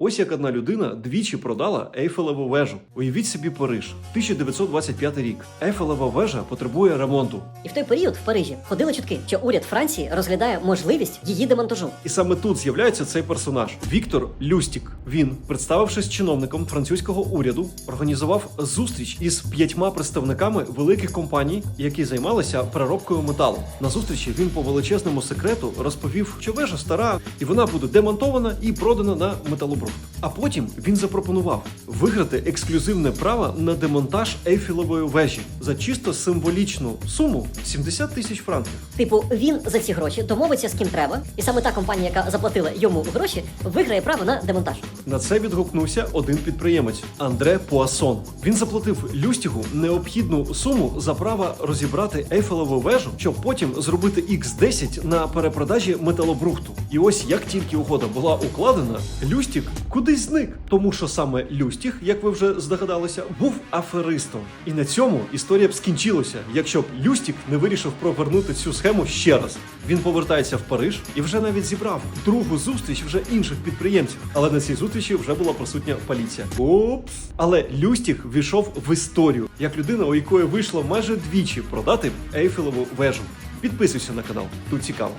Ось як одна людина двічі продала Ейфелеву вежу. Уявіть собі Париж, 1925 рік. Ейфелева вежа потребує ремонту. І в той період в Парижі ходили чутки, що уряд Франції розглядає можливість її демонтажу. І саме тут з'являється цей персонаж Віктор Люстік. Він, представившись чиновником французького уряду, організував зустріч із п'ятьма представниками великих компаній, які займалися переробкою металу. На зустрічі він по величезному секрету розповів, що вежа стара і вона буде демонтована і продана на металобрухт. А потім він запропонував виграти ексклюзивне право на демонтаж Ейфелевої вежі за чисто символічну суму 70 тисяч франків. Типу, він за ці гроші домовиться з ким треба, і саме та компанія, яка заплатила йому гроші, виграє право на демонтаж. На це відгукнувся один підприємець Андре Пуасон. Він заплатив Люстігу необхідну суму за право розібрати Ейфелеву вежу, щоб потім зробити X10 на перепродажі металобрухту. І ось як тільки угода була укладена, Люстік кудись зник, тому що саме Люстіг, як ви вже здогадалися, був аферистом. І на цьому історія б скінчилася, якщо б Люстік не вирішив провернути цю схему ще раз. Він повертається в Париж і вже навіть зібрав другу зустріч вже інших підприємців. Але на цій зустрічі вже була присутня поліція. Опс. Але Люстік війшов в історію як людина, у якої вийшло майже двічі продати Ейфелеву вежу. Підписуйся на канал, тут цікаво.